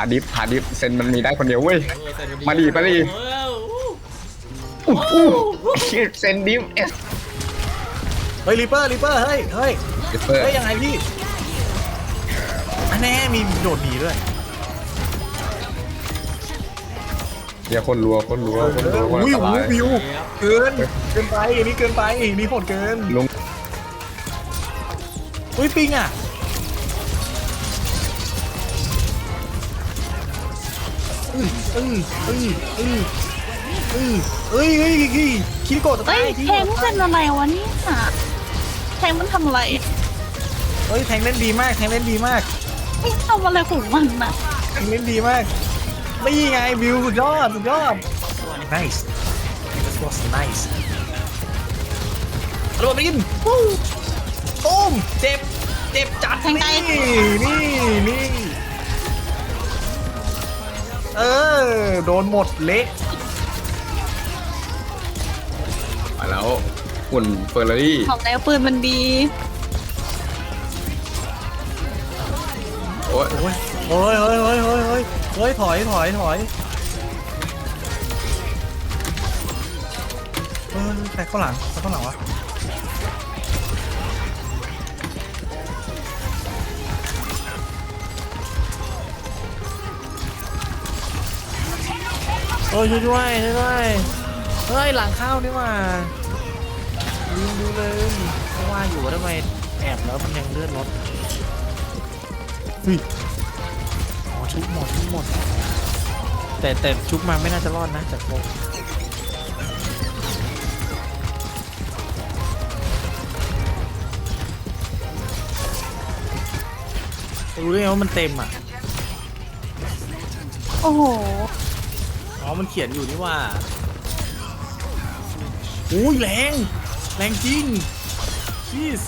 าดิฟพาดิฟเซนมันมีได้คนเดียวเว้ยเออแต่นมาดิมาดิเอออู้อู้เซนดิฟเอสเฮ้ยริปเปอร์ริปเปอร์เฮ้ยเฮ้ยดิฟเปอร์เฮ้ยยังไงพี่อันแน่มีโดดหนีด้วยเดี๋ยวคนรัวคนรัวคนรัวคนอุ้ยสโอ้บายโหวิวเกินเกินไปอันนี้เกินไปอันนี้โหดเกินลุงอุ้ยปิงอะ อืออืออืออืออือเอ้ยเฮ้ยเฮ้ยคิดโกะจะเอ้ตายยคิดแทโกะงจะเป็ตายนอะไรวะเนี่ยแทงมันทำอะไรเฮ้ยแทงเล่นดีมากแทงเล่นดีมากไม่ทำอะไรของมันนะแทงเล่นดีมากนี่ไงวิวสุดยอดสุดยอด nice this was nice ระเบิดไปกินวู้ตูมเจ็บเจ็บจัดแทงไกล นี่นี่นี่ เออ โดนหมดเละมาแล้วหุ่นเฟอร์รารี่ของแล้วปืนมันดี โอ้ยโอ้ยโอ้ยเฮ้ยเฮ้ยเฮ้ยเฮ้ยเฮ้ยถอยถอยถอยเออใครเข้าหลังใครเข้าหลังวะ อ้ยช่วยด้วยช่วยด้วยเฮ้ยหลังเข้านี่หว่าลืมดูเลยเพราะว่าอยู่ว่าทำไมแอบแล้วมันยังเลื่อนรถเฮ้ยหมอชุบหมดชุบหมด แต่แต่ชุบมาไม่น่าจะรอดนะจากโครู้ได้ไงว่ามันเต็มอะ โอ้โห อ๋อ มันเขียนอยู่นี่ว่าอุ้ยแรง แรงจริงชีส